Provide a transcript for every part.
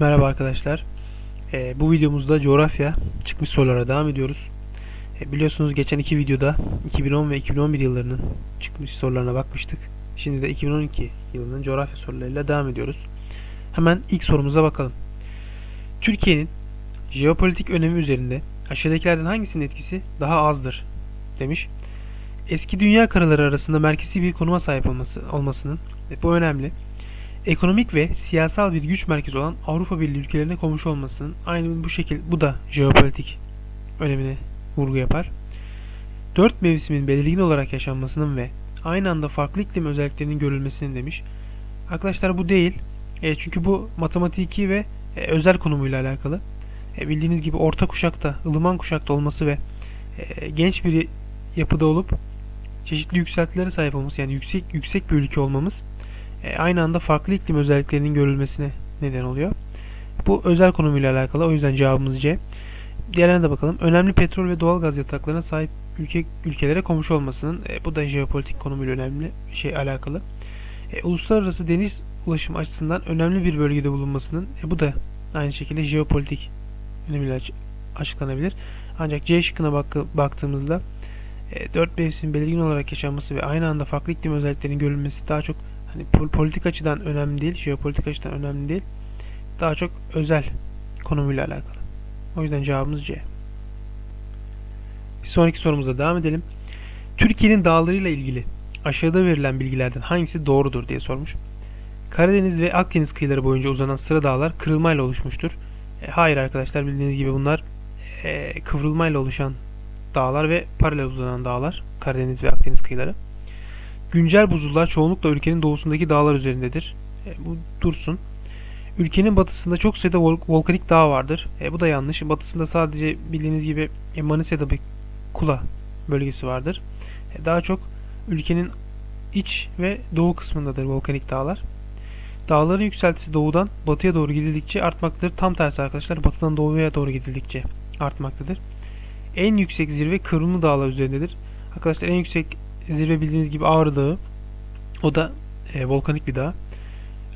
Merhaba arkadaşlar. Ee, bu videomuzda coğrafya çıkmış sorulara devam ediyoruz. Ee, biliyorsunuz geçen iki videoda 2010 ve 2011 yıllarının çıkmış sorularına bakmıştık. Şimdi de 2012 yılının coğrafya sorularıyla devam ediyoruz. Hemen ilk sorumuza bakalım. Türkiye'nin jeopolitik önemi üzerinde aşağıdakilerden hangisinin etkisi daha azdır demiş. Eski dünya karaları arasında merkezi bir konuma sahip olması olmasının e, bu önemli ekonomik ve siyasal bir güç merkezi olan Avrupa Birliği ülkelerine komşu olmasının aynı bu şekil bu da jeopolitik önemine vurgu yapar. Dört mevsimin belirgin olarak yaşanmasının ve aynı anda farklı iklim özelliklerinin görülmesinin demiş. Arkadaşlar bu değil. E, çünkü bu matematiki ve e, özel konumuyla alakalı. E, bildiğiniz gibi orta kuşakta, ılıman kuşakta olması ve e, genç bir yapıda olup çeşitli yükseltilere sahip olması yani yüksek yüksek bir ülke olmamız aynı anda farklı iklim özelliklerinin görülmesine neden oluyor. Bu özel konumuyla alakalı. O yüzden cevabımız C. Diğerlerine de bakalım. Önemli petrol ve doğal gaz yataklarına sahip ülke ülkelere komşu olmasının e, bu da jeopolitik konumuyla önemli şey alakalı. E, uluslararası deniz ulaşım açısından önemli bir bölgede bulunmasının e, bu da aynı şekilde jeopolitik önemiyle aç- açıklanabilir. Ancak C şıkkına bak baktığımızda e, 4 mevsim belirgin olarak yaşanması ve aynı anda farklı iklim özelliklerinin görülmesi daha çok hani pol- politik açıdan önemli değil, jeopolitik açıdan önemli değil. Daha çok özel konumuyla alakalı. O yüzden cevabımız C. Bir sonraki sorumuza devam edelim. Türkiye'nin dağlarıyla ilgili aşağıda verilen bilgilerden hangisi doğrudur diye sormuş. Karadeniz ve Akdeniz kıyıları boyunca uzanan sıra dağlar kırılmayla oluşmuştur. E, hayır arkadaşlar bildiğiniz gibi bunlar e, kıvrılmayla oluşan dağlar ve paralel uzanan dağlar. Karadeniz ve Akdeniz kıyıları. Güncel buzullar çoğunlukla ülkenin doğusundaki dağlar üzerindedir. E, bu dursun. Ülkenin batısında çok sayıda vol- volkanik dağ vardır. E, bu da yanlış. Batısında sadece bildiğiniz gibi e, Manisa'da bir Kula bölgesi vardır. E, daha çok ülkenin iç ve doğu kısmındadır volkanik dağlar. Dağların yükseltisi doğudan batıya doğru gidildikçe artmaktadır. Tam tersi arkadaşlar batıdan doğuya doğru gidildikçe artmaktadır. En yüksek zirve Kırımlı Dağlar üzerindedir. Arkadaşlar en yüksek zirve bildiğiniz gibi Ağrı Dağı. O da e, volkanik bir dağ.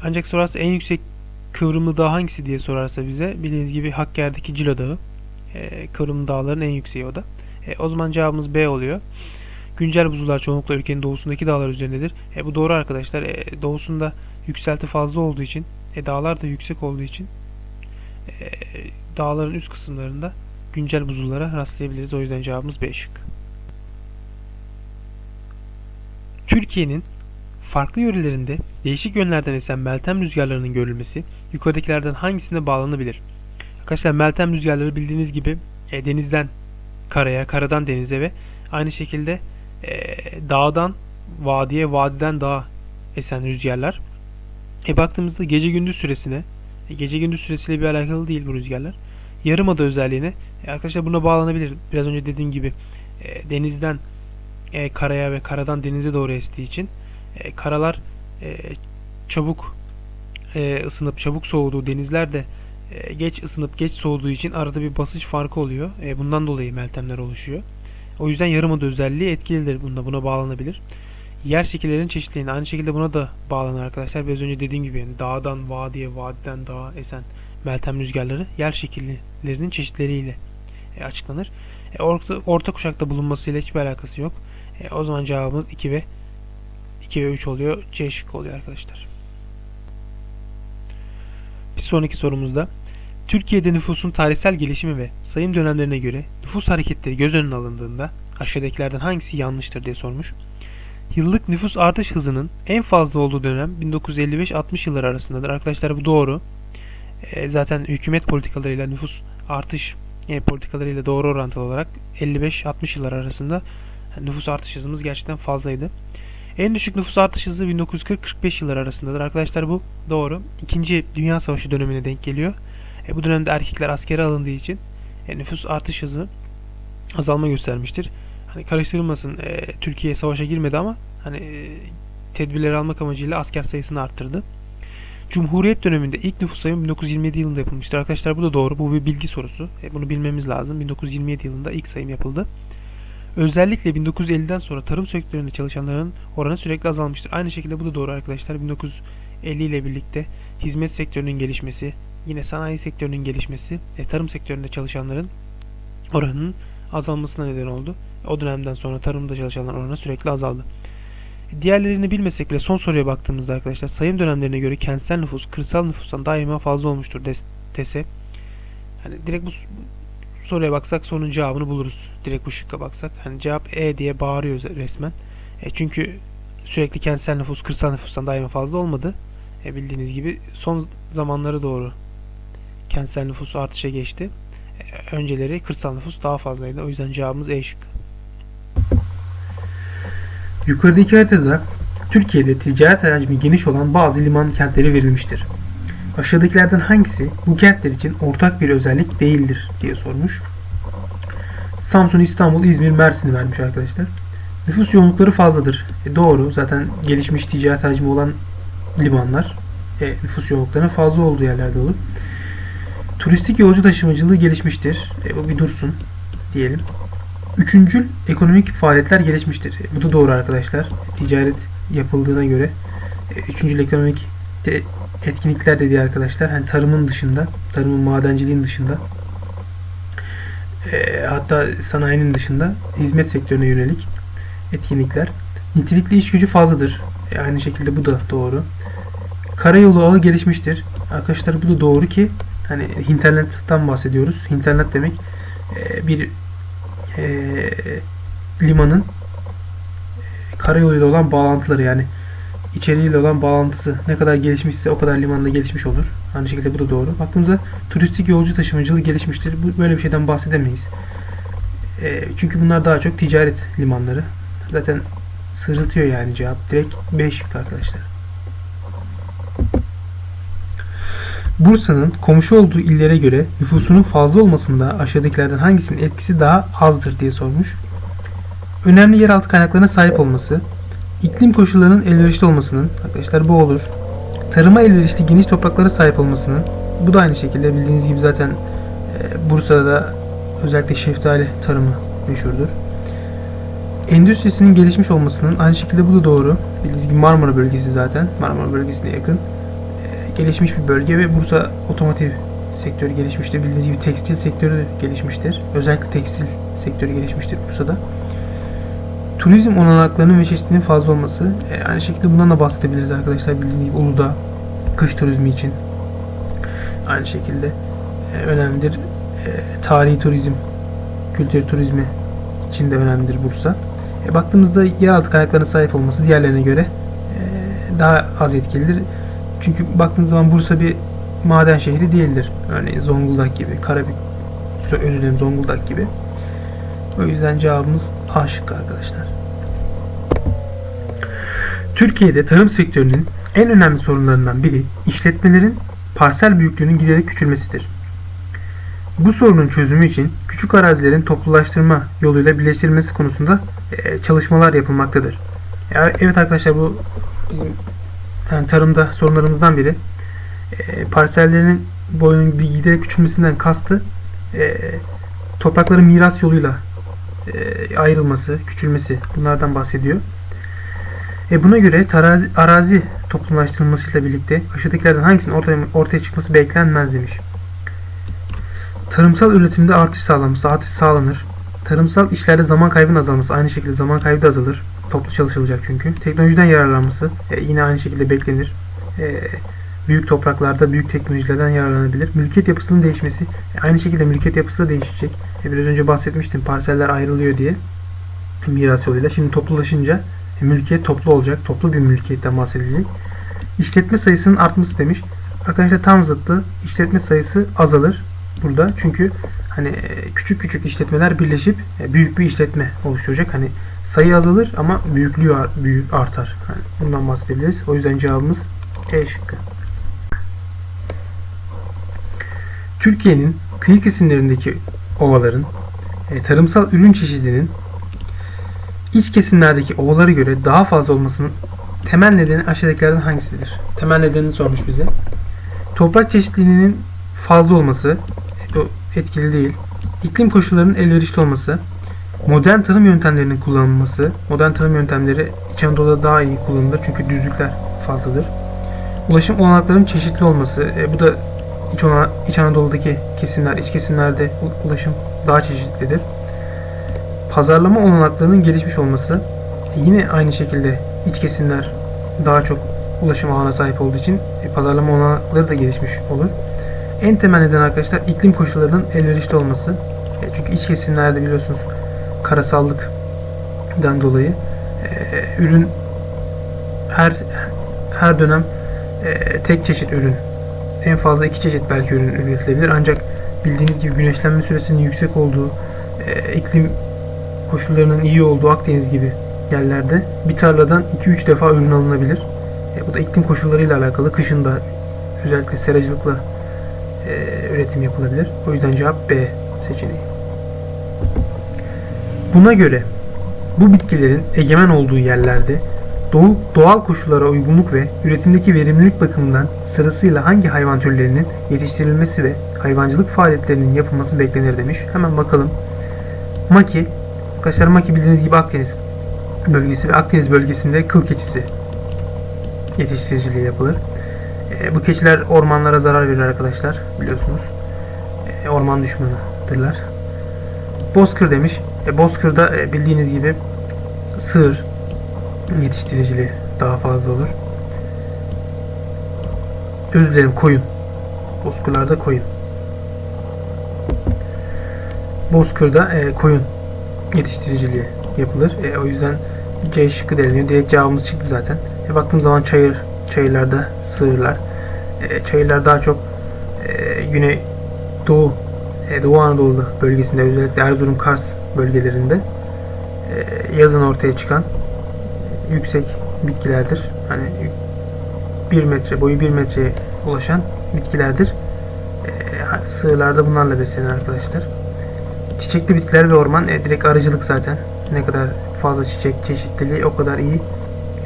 Ancak sorarsa en yüksek kıvrımlı dağ hangisi diye sorarsa bize bildiğiniz gibi Hakkari'deki Cilo Dağı. E, kıvrımlı dağların en yükseği o da. E, o zaman cevabımız B oluyor. Güncel buzullar çoğunlukla ülkenin doğusundaki dağlar üzerindedir. E, bu doğru arkadaşlar. E, doğusunda yükselti fazla olduğu için, e, dağlar da yüksek olduğu için e, dağların üst kısımlarında güncel buzullara rastlayabiliriz. O yüzden cevabımız B şık. Türkiye'nin farklı yörelerinde değişik yönlerden esen Meltem rüzgarlarının görülmesi yukarıdakilerden hangisine bağlanabilir? Arkadaşlar Meltem rüzgarları bildiğiniz gibi e, denizden karaya, karadan denize ve aynı şekilde e, dağdan vadiye, vadiden dağa esen rüzgarlar. E baktığımızda gece gündüz süresine, e, gece gündüz süresiyle bir alakalı değil bu rüzgarlar. Yarımada özelliğine e, arkadaşlar buna bağlanabilir. Biraz önce dediğim gibi e, denizden e, karaya ve karadan denize doğru estiği için e, karalar e, çabuk e, ısınıp çabuk soğuduğu denizler de e, geç ısınıp geç soğuduğu için arada bir basınç farkı oluyor. E, bundan dolayı meltemler oluşuyor. O yüzden yarımada özelliği etkilidir bunda. Buna bağlanabilir. Yer şekillerinin çeşitliliğine aynı şekilde buna da bağlanır arkadaşlar. Biraz önce dediğim gibi yani dağdan vadiye, vadiden dağa esen meltem rüzgarları yer şekillerinin çeşitleriyle e, açıklanır. E, orta, orta kuşakta bulunmasıyla hiçbir alakası yok. E, o zaman cevabımız 2 ve 2 ve 3 oluyor. C şıkkı oluyor arkadaşlar. Bir sonraki sorumuzda Türkiye'de nüfusun tarihsel gelişimi ve sayım dönemlerine göre nüfus hareketleri göz önüne alındığında aşağıdakilerden hangisi yanlıştır diye sormuş. Yıllık nüfus artış hızının en fazla olduğu dönem 1955-60 yılları arasındadır. Arkadaşlar bu doğru. E, zaten hükümet politikalarıyla nüfus artış e, politikalarıyla doğru orantılı olarak 55-60 yıllar arasında nüfus artış hızımız gerçekten fazlaydı. En düşük nüfus artış hızı 1940-45 yıllar arasındadır. Arkadaşlar bu doğru. İkinci Dünya Savaşı dönemine denk geliyor. E, bu dönemde erkekler askere alındığı için e, nüfus artış hızı azalma göstermiştir. Hani karıştırılmasın e, Türkiye savaşa girmedi ama hani e, tedbirleri almak amacıyla asker sayısını arttırdı. Cumhuriyet döneminde ilk nüfus sayımı 1927 yılında yapılmıştır. Arkadaşlar bu da doğru. Bu bir bilgi sorusu. E, bunu bilmemiz lazım. 1927 yılında ilk sayım yapıldı. Özellikle 1950'den sonra tarım sektöründe çalışanların oranı sürekli azalmıştır. Aynı şekilde bu da doğru arkadaşlar. 1950 ile birlikte hizmet sektörünün gelişmesi, yine sanayi sektörünün gelişmesi, e, tarım sektöründe çalışanların oranının azalmasına neden oldu. O dönemden sonra tarımda çalışanlar oranı sürekli azaldı. Diğerlerini bilmesek bile son soruya baktığımızda arkadaşlar sayım dönemlerine göre kentsel nüfus kırsal nüfustan daima fazla olmuştur des dese. Hani direkt bu soruya baksak sorunun cevabını buluruz. Direkt bu şıkka baksak. Hani cevap E diye bağırıyor resmen. E çünkü sürekli kentsel nüfus kırsal nüfustan daima fazla olmadı. E bildiğiniz gibi son zamanlara doğru kentsel nüfus artışa geçti. E, önceleri kırsal nüfus daha fazlaydı. O yüzden cevabımız E şıkkı. Yukarıdaki haritada Türkiye'de ticaret hacmi geniş olan bazı liman kentleri verilmiştir. Aşağıdakilerden hangisi bu kentler için ortak bir özellik değildir diye sormuş. Samsun, İstanbul, İzmir, Mersin'i vermiş arkadaşlar. Nüfus yoğunlukları fazladır. E, doğru. Zaten gelişmiş ticaret hacmi olan limanlar e, nüfus yoğunluklarının fazla olduğu yerlerde olur. Turistik yolcu taşımacılığı gelişmiştir. E, bu bir dursun diyelim. Üçüncül ekonomik faaliyetler gelişmiştir. E, Bu da doğru arkadaşlar. Ticaret yapıldığına göre e, üçüncül ekonomik etkinlikler dediği arkadaşlar hani tarımın dışında, tarımın madenciliğin dışında e, hatta sanayinin dışında hizmet sektörüne yönelik etkinlikler. Nitelikli iş gücü fazladır. E, aynı şekilde bu da doğru. Karayolu ağı gelişmiştir. Arkadaşlar bu da doğru ki hani internetten bahsediyoruz. İnternet demek e, bir e, limanın e, karayoluyla olan bağlantıları yani içeriğiyle olan bağlantısı ne kadar gelişmişse o kadar limanda gelişmiş olur. Aynı şekilde bu da doğru. Baktığımızda turistik yolcu taşımacılığı gelişmiştir. Bu, böyle bir şeyden bahsedemeyiz. E, çünkü bunlar daha çok ticaret limanları. Zaten sırıtıyor yani cevap. Direkt B şıkkı arkadaşlar. Bursa'nın komşu olduğu illere göre nüfusunun fazla olmasında aşağıdakilerden hangisinin etkisi daha azdır diye sormuş. Önemli yeraltı kaynaklarına sahip olması, iklim koşullarının elverişli olmasının, arkadaşlar bu olur. Tarıma elverişli geniş topraklara sahip olmasının, bu da aynı şekilde bildiğiniz gibi zaten e, Bursa'da özellikle şeftali tarımı meşhurdur. Endüstrisinin gelişmiş olmasının aynı şekilde bu da doğru. Bildiğiniz gibi Marmara bölgesi zaten. Marmara bölgesine yakın gelişmiş bir bölge ve Bursa otomotiv sektörü gelişmiştir. Bildiğiniz gibi tekstil sektörü gelişmiştir. Özellikle tekstil sektörü gelişmiştir Bursa'da. Turizm olanaklarının ve çeşitliliğinin fazla olması. E, aynı şekilde bundan da bahsedebiliriz arkadaşlar. Bildiğiniz gibi Uludağ kış turizmi için aynı şekilde e, önemlidir. E, tarihi turizm, kültür turizmi için de önemlidir Bursa. E, baktığımızda yeraltı kaynaklarına sahip olması diğerlerine göre e, daha az etkilidir. Çünkü baktığınız zaman Bursa bir maden şehri değildir. Örneğin Zonguldak gibi, Karabük, özür dilerim Zonguldak gibi. O yüzden cevabımız A şıkkı arkadaşlar. Türkiye'de tarım sektörünün en önemli sorunlarından biri işletmelerin parsel büyüklüğünün giderek küçülmesidir. Bu sorunun çözümü için küçük arazilerin toplulaştırma yoluyla birleştirilmesi konusunda e, çalışmalar yapılmaktadır. Ya, Evet arkadaşlar bu bizim yani tarımda sorunlarımızdan biri. E, parsellerinin boyunun giderek küçülmesinden kastı e, toprakların miras yoluyla e, ayrılması, küçülmesi bunlardan bahsediyor. E, buna göre tarazi, arazi toplumlaştırılmasıyla birlikte aşağıdakilerden hangisinin ortaya, ortaya çıkması beklenmez demiş. Tarımsal üretimde artış sağlanması, artış sağlanır. Tarımsal işlerde zaman kaybının azalması, aynı şekilde zaman kaybı da azalır. Toplu çalışılacak çünkü. Teknolojiden yararlanması e, yine aynı şekilde beklenir. E, büyük topraklarda büyük teknolojilerden yararlanabilir. Mülkiyet yapısının değişmesi. E, aynı şekilde mülkiyet yapısı da değişecek. E, biraz önce bahsetmiştim parseller ayrılıyor diye. Miras yoluyla. Şimdi toplulaşınca e, mülkiyet toplu olacak. Toplu bir mülkiyetten bahsedilecek. İşletme sayısının artması demiş. Arkadaşlar tam zıttı. İşletme sayısı azalır burada. Çünkü hani e, küçük küçük işletmeler birleşip e, büyük bir işletme oluşturacak. Hani sayı azalır ama büyüklüğü büyük artar. Yani bundan bahsedebiliriz. O yüzden cevabımız E şıkkı. Türkiye'nin kıyı kesimlerindeki ovaların e, tarımsal ürün çeşidinin iç kesimlerdeki ovalara göre daha fazla olmasının temel nedeni aşağıdakilerden hangisidir? Temel nedenini sormuş bize. Toprak çeşitliliğinin fazla olması e, etkili değil. İklim koşullarının elverişli olması, modern tarım yöntemlerinin kullanılması, modern tarım yöntemleri İç Anadolu'da daha iyi kullanılır çünkü düzlükler fazladır. Ulaşım olanaklarının çeşitli olması, e, bu da İç, Ana- İç Anadolu'daki kesimler, iç kesimlerde ulaşım daha çeşitlidir. Pazarlama olanaklarının gelişmiş olması yine aynı şekilde iç kesimler daha çok ulaşım ağına sahip olduğu için e, pazarlama olanakları da gelişmiş olur. En temel neden arkadaşlar iklim koşullarının elverişli olması. E, Çünkü iç kesimlerde biliyorsunuz karasallıktan dolayı e, ürün her her dönem tek çeşit ürün en fazla iki çeşit belki ürün üretilebilir ancak bildiğiniz gibi güneşlenme süresinin yüksek olduğu e, iklim koşullarının iyi olduğu Akdeniz gibi yerlerde bir tarladan 2-3 defa ürün alınabilir. E, bu da iklim koşullarıyla alakalı. Kışın da özellikle seracılıkla e, üretim yapılabilir. O yüzden cevap B seçeneği. Buna göre bu bitkilerin egemen olduğu yerlerde doğu, doğal koşullara uygunluk ve üretimdeki verimlilik bakımından sırasıyla hangi hayvan türlerinin yetiştirilmesi ve hayvancılık faaliyetlerinin yapılması beklenir demiş. Hemen bakalım. Maki, arkadaşlar Maki bildiğiniz gibi Akdeniz bölgesi ve Akdeniz bölgesinde kıl keçisi yetiştiriciliği yapılır. E, bu keçiler ormanlara zarar verir arkadaşlar biliyorsunuz. E, orman düşmanıdırlar. Bozkır demiş. E, Bozkır'da e, bildiğiniz gibi sığır yetiştiriciliği daha fazla olur. Özür dilerim koyun. Bozkırlarda koyun. Bozkır'da e, koyun yetiştiriciliği yapılır. E, o yüzden C şıkkı deniliyor. Direkt cevabımız çıktı zaten. E, baktığım zaman çayır, çayırlarda sığırlar. E, çayırlar daha çok e, güney doğu e, Doğu Anadolu bölgesinde özellikle Erzurum Kars bölgelerinde e, yazın ortaya çıkan yüksek bitkilerdir. Hani 1 metre boyu 1 metreye ulaşan bitkilerdir. E, sığırlarda bunlarla beslenir arkadaşlar. Çiçekli bitkiler ve orman e, direkt arıcılık zaten. Ne kadar fazla çiçek çeşitliliği o kadar iyi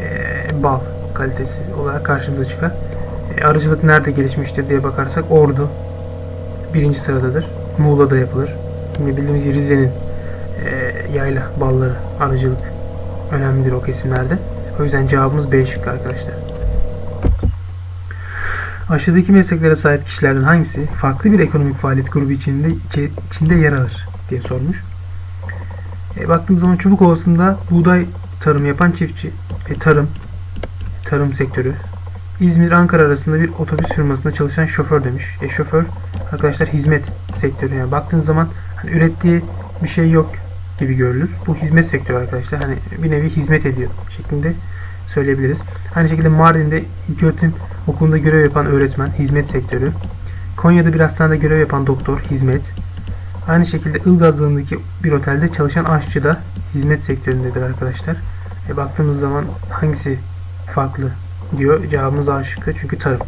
e, bal kalitesi olarak karşımıza çıkar. E, arıcılık nerede gelişmiştir diye bakarsak Ordu birinci sıradadır. Muğla'da yapılır. Yine bildiğimiz gibi Rize'nin e, yayla balları arıcılık önemlidir o kesimlerde. O yüzden cevabımız B şıkkı arkadaşlar. Aşağıdaki mesleklere sahip kişilerden hangisi farklı bir ekonomik faaliyet grubu içinde içi- içinde yer alır diye sormuş. E, baktığımız zaman Çubuk Ovası'nda buğday tarım yapan çiftçi, e, tarım, tarım sektörü, İzmir Ankara arasında bir otobüs firmasında çalışan şoför demiş. E, şoför arkadaşlar hizmet sektörü yani baktığınız zaman hani ürettiği bir şey yok gibi görülür. Bu hizmet sektörü arkadaşlar. Hani bir nevi hizmet ediyor şeklinde söyleyebiliriz. Aynı şekilde Mardin'de ilköğretim okulunda görev yapan öğretmen, hizmet sektörü. Konya'da bir hastanede görev yapan doktor, hizmet. Aynı şekilde Ilgazlı'ndaki bir otelde çalışan aşçı da hizmet sektöründedir arkadaşlar. E, baktığımız zaman hangisi farklı diyor. Cevabımız A şıkkı çünkü tarım.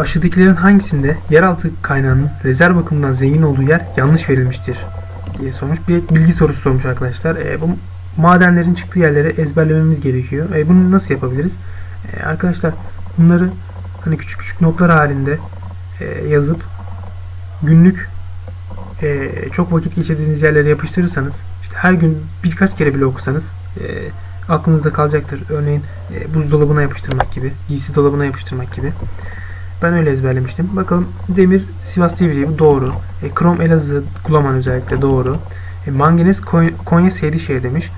Aşağıdakilerin hangisinde yeraltı kaynağının rezerv bakımından zengin olduğu yer yanlış verilmiştir diye sormuş. Bir bilgi sorusu sormuş arkadaşlar. E, bu madenlerin çıktığı yerleri ezberlememiz gerekiyor. E, bunu nasıl yapabiliriz? E, arkadaşlar bunları hani küçük küçük notlar halinde e, yazıp günlük e, çok vakit geçirdiğiniz yerlere yapıştırırsanız işte her gün birkaç kere bile okusanız e, aklınızda kalacaktır. Örneğin e, buzdolabına yapıştırmak gibi, giysi dolabına yapıştırmak gibi. Ben öyle ezberlemiştim. Bakalım Demir Sivas Tivri bu doğru. E, Krom Elazığ Kulaman özellikle doğru. E, manganez Konya, Konya Seydişehir demiş.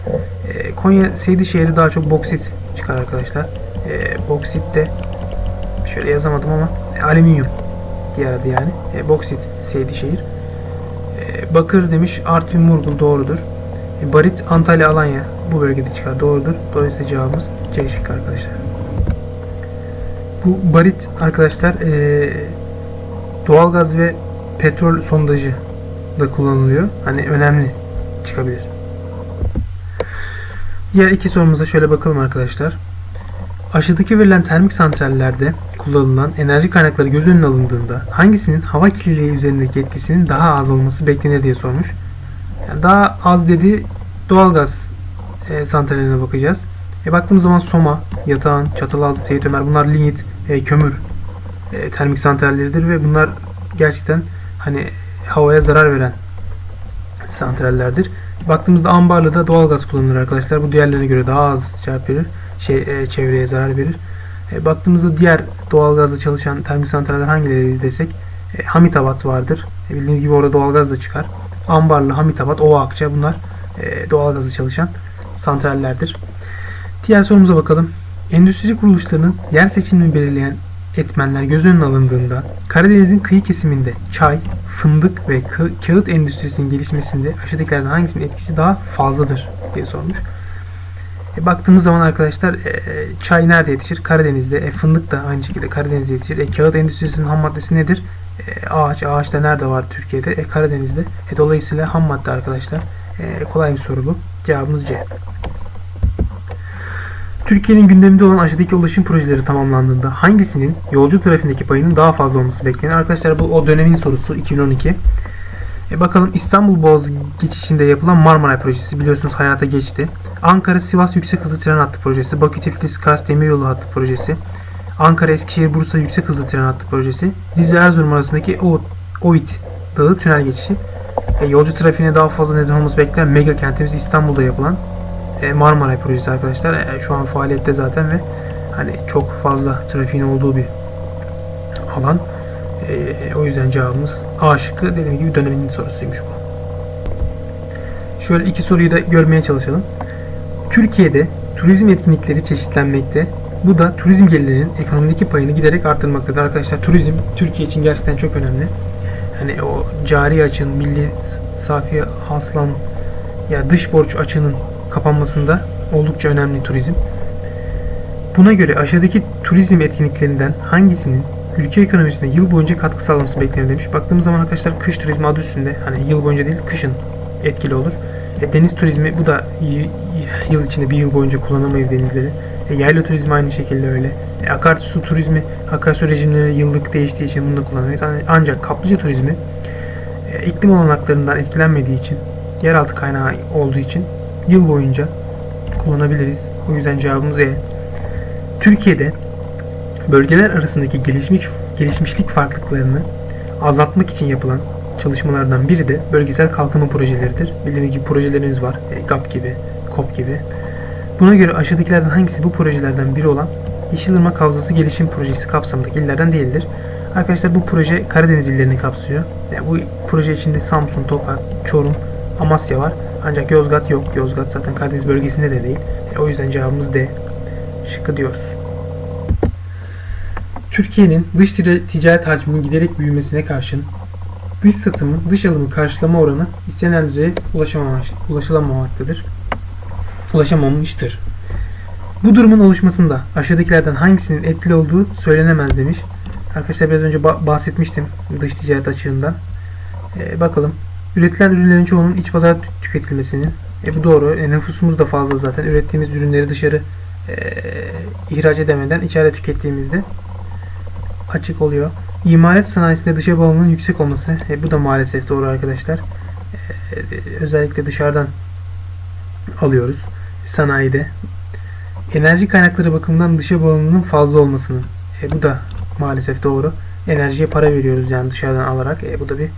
E, Konya Seydişehir'de daha çok boksit çıkar arkadaşlar. E, boksit de şöyle yazamadım ama e, alüminyum diğer adı yani. E, boksit Seydişehir. E, bakır demiş Artvin Murgul doğrudur. E, barit Antalya Alanya bu bölgede çıkar doğrudur. Dolayısıyla cevabımız C şıkkı arkadaşlar. Bu barit arkadaşlar e, doğalgaz ve petrol sondajı da kullanılıyor. Hani önemli çıkabilir. Diğer iki sorumuza şöyle bakalım arkadaşlar. Aşağıdaki verilen termik santrallerde kullanılan enerji kaynakları göz önüne alındığında hangisinin hava kirliliği üzerindeki etkisinin daha az olması beklenir diye sormuş. Yani daha az dediği doğalgaz e, santraline bakacağız. E, baktığımız zaman Soma, Yatağan, Çatalazı, Seyit Ömer bunlar lignit, e, kömür e, termik santralleridir ve bunlar gerçekten hani havaya zarar veren santrallerdir. Baktığımızda Ambarlı'da doğalgaz kullanılır arkadaşlar. Bu diğerlerine göre daha az cevap verir. Şey, e, çevreye zarar verir. E, baktığımızda diğer doğalgazla çalışan termik santraller hangileri desek e, Hamitabat vardır. E, bildiğiniz gibi orada doğalgaz da çıkar. Ambarlı, Hamitabat, Ova Akça bunlar e, doğalgazla çalışan santrallerdir. Diğer sorumuza bakalım. Endüstri kuruluşlarının yer seçimini belirleyen etmenler göz önüne alındığında Karadeniz'in kıyı kesiminde çay, fındık ve ka- kağıt endüstrisinin gelişmesinde aşağıdakilerden hangisinin etkisi daha fazladır diye sormuş. E, baktığımız zaman arkadaşlar e, çay nerede yetişir? Karadeniz'de. E, fındık da aynı şekilde Karadeniz'de yetişir. E, kağıt endüstrisinin ham maddesi nedir? E, ağaç. Ağaç da nerede var Türkiye'de? E, Karadeniz'de. E, dolayısıyla ham madde arkadaşlar. E, kolay bir soru bu. Cevabımız C. Türkiye'nin gündeminde olan aşağıdaki ulaşım projeleri tamamlandığında hangisinin yolcu trafiğindeki payının daha fazla olması beklenir? Arkadaşlar bu o dönemin sorusu 2012. E bakalım İstanbul Boğazı geçişinde yapılan Marmaray projesi biliyorsunuz hayata geçti. Ankara Sivas Yüksek Hızlı Tren Hattı projesi, Bakü Tiflis Kars Demiryolu Hattı projesi, Ankara Eskişehir Bursa Yüksek Hızlı Tren Hattı projesi, Rize Erzurum arasındaki O- OİT Dağı tünel geçişi, e, yolcu trafiğine daha fazla neden olması beklenen mega kentimiz İstanbul'da yapılan Marmaray projesi arkadaşlar. E, şu an faaliyette zaten ve hani çok fazla trafiğin olduğu bir alan. E, o yüzden cevabımız A şıkkı dediğim gibi döneminin sorusuymuş bu. Şöyle iki soruyu da görmeye çalışalım. Türkiye'de turizm etkinlikleri çeşitlenmekte. Bu da turizm gelirlerinin ekonomideki payını giderek arttırmaktadır. Arkadaşlar turizm Türkiye için gerçekten çok önemli. Hani o cari açığın, milli safi hasılan ya dış borç açığının kapanmasında oldukça önemli turizm. Buna göre aşağıdaki turizm etkinliklerinden hangisinin ülke ekonomisine yıl boyunca katkı sağlaması beklenir demiş. Baktığımız zaman arkadaşlar kış turizmi adı üstünde. Hani yıl boyunca değil kışın etkili olur. E, deniz turizmi bu da yıl içinde bir yıl boyunca kullanamayız denizleri. E, yayla turizmi aynı şekilde öyle. E, akarsu turizmi, akarsu rejimleri yıllık değiştiği için bunu da kullanamayız. Yani Ancak kaplıca turizmi e, iklim olanaklarından etkilenmediği için, yeraltı kaynağı olduğu için yıl boyunca kullanabiliriz. O yüzden cevabımız E. Türkiye'de bölgeler arasındaki gelişmiş gelişmişlik farklılıklarını azaltmak için yapılan çalışmalardan biri de bölgesel kalkınma projeleridir. Bildiğiniz gibi projelerimiz var. E, GAP gibi, KOP gibi. Buna göre aşağıdakilerden hangisi bu projelerden biri olan Yeşilırmak Havzası Gelişim Projesi kapsamındaki illerden değildir? Arkadaşlar bu proje Karadeniz illerini kapsıyor. Yani bu proje içinde Samsun, Tokat, Çorum, Amasya var. Ancak Yozgat yok. Yozgat zaten Karadeniz bölgesinde de değil. E, o yüzden cevabımız D. Şıkkı diyoruz. Türkiye'nin dış ticaret hacminin giderek büyümesine karşın dış satımın dış alımı karşılama oranı istenen düzeye ulaşamamış, ulaşılamamaktadır. Ulaşamamıştır. Bu durumun oluşmasında aşağıdakilerden hangisinin etkili olduğu söylenemez demiş. Arkadaşlar biraz önce ba- bahsetmiştim dış ticaret açığından. Ee, bakalım. Üretilen ürünlerin çoğunun iç pazar tü- tüketilmesinin. E, bu doğru. E, nüfusumuz da fazla zaten. Ürettiğimiz ürünleri dışarı e, ihraç edemeden içeride tükettiğimizde açık oluyor. İmalat sanayisinde dışa bağımlılığın yüksek olması. E, bu da maalesef doğru arkadaşlar. E, özellikle dışarıdan alıyoruz sanayide. Enerji kaynakları bakımından dışa bağımlılığın fazla olmasının. E, bu da maalesef doğru. Enerjiye para veriyoruz yani dışarıdan alarak. E, bu da bir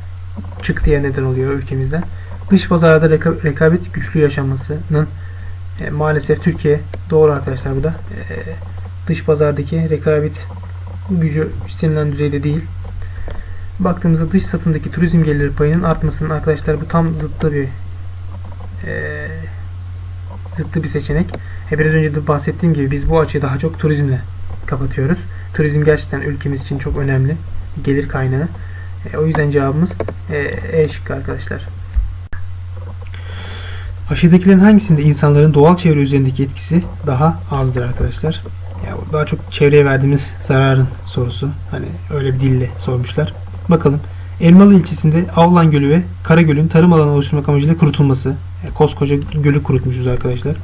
çıktıya neden oluyor ülkemizden. Dış pazarda reka- rekabet güçlü yaşamasının e, maalesef Türkiye doğru arkadaşlar bu da. E, dış pazardaki rekabet gücü istenilen düzeyde değil. Baktığımızda dış satındaki turizm geliri payının artmasının arkadaşlar bu tam zıttı bir e, zıttı bir seçenek. E, biraz önce de bahsettiğim gibi biz bu açıyı daha çok turizmle kapatıyoruz. Turizm gerçekten ülkemiz için çok önemli gelir kaynağı. E, o yüzden cevabımız e, E şıkkı arkadaşlar. Aşağıdakilerin hangisinde insanların doğal çevre üzerindeki etkisi daha azdır arkadaşlar? Ya bu daha çok çevreye verdiğimiz zararın sorusu. Hani öyle bir dille sormuşlar. Bakalım. Elmalı ilçesinde Avlan Gölü ve Karagöl'ün tarım alanı oluşturmak amacıyla kurutulması. Yani koskoca gölü kurutmuşuz arkadaşlar.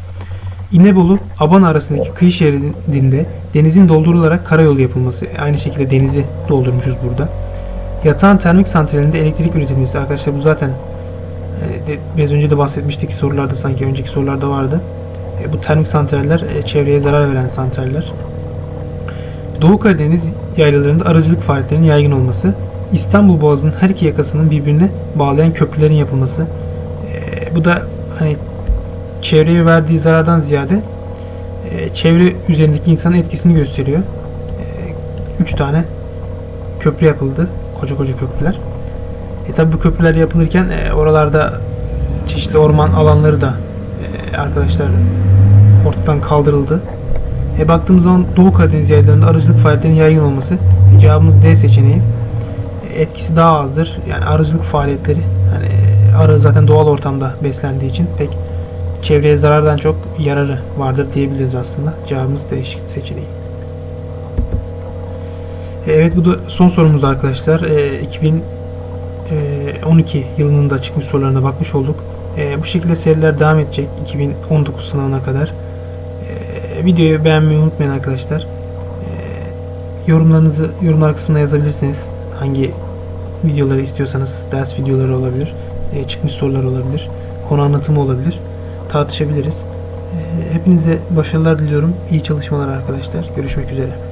İnebolu, Abana arasındaki kıyı şeridinde denizin doldurularak karayolu yapılması. Aynı şekilde denizi doldurmuşuz burada. Yatağan termik santralinde elektrik üretilmesi. Arkadaşlar bu zaten biraz önce de bahsetmiştik sorularda sanki önceki sorularda vardı. E, bu termik santraller e, çevreye zarar veren santraller. Doğu Karadeniz yaylalarında aracılık faaliyetlerinin yaygın olması. İstanbul Boğazı'nın her iki yakasının birbirine bağlayan köprülerin yapılması. E, bu da hani çevreye verdiği zarardan ziyade e, çevre üzerindeki insanın etkisini gösteriyor. 3 tane köprü yapıldı. Koca koca köprüler. E tabi bu köprüler yapılırken e, oralarda çeşitli orman alanları da e, arkadaşlar ortadan kaldırıldı. E baktığımız zaman Doğu Karadeniz yaylalarında arıcılık faaliyetlerinin yaygın olması cevabımız D seçeneği. E, etkisi daha azdır. Yani arıcılık faaliyetleri hani e, arı zaten doğal ortamda beslendiği için pek çevreye zarardan çok yararı vardır diyebiliriz aslında. Cevabımız D seçeneği. E, Evet bu da son sorumuz arkadaşlar. E, 2012 yılının da çıkmış sorularına bakmış olduk. E, bu şekilde seriler devam edecek 2019 sınavına kadar. E, videoyu beğenmeyi unutmayın arkadaşlar. E, yorumlarınızı yorumlar kısmına yazabilirsiniz. Hangi videoları istiyorsanız ders videoları olabilir. e, çıkmış sorular olabilir. Konu anlatımı olabilir. Tartışabiliriz. Hepinize başarılar diliyorum. İyi çalışmalar arkadaşlar. Görüşmek üzere.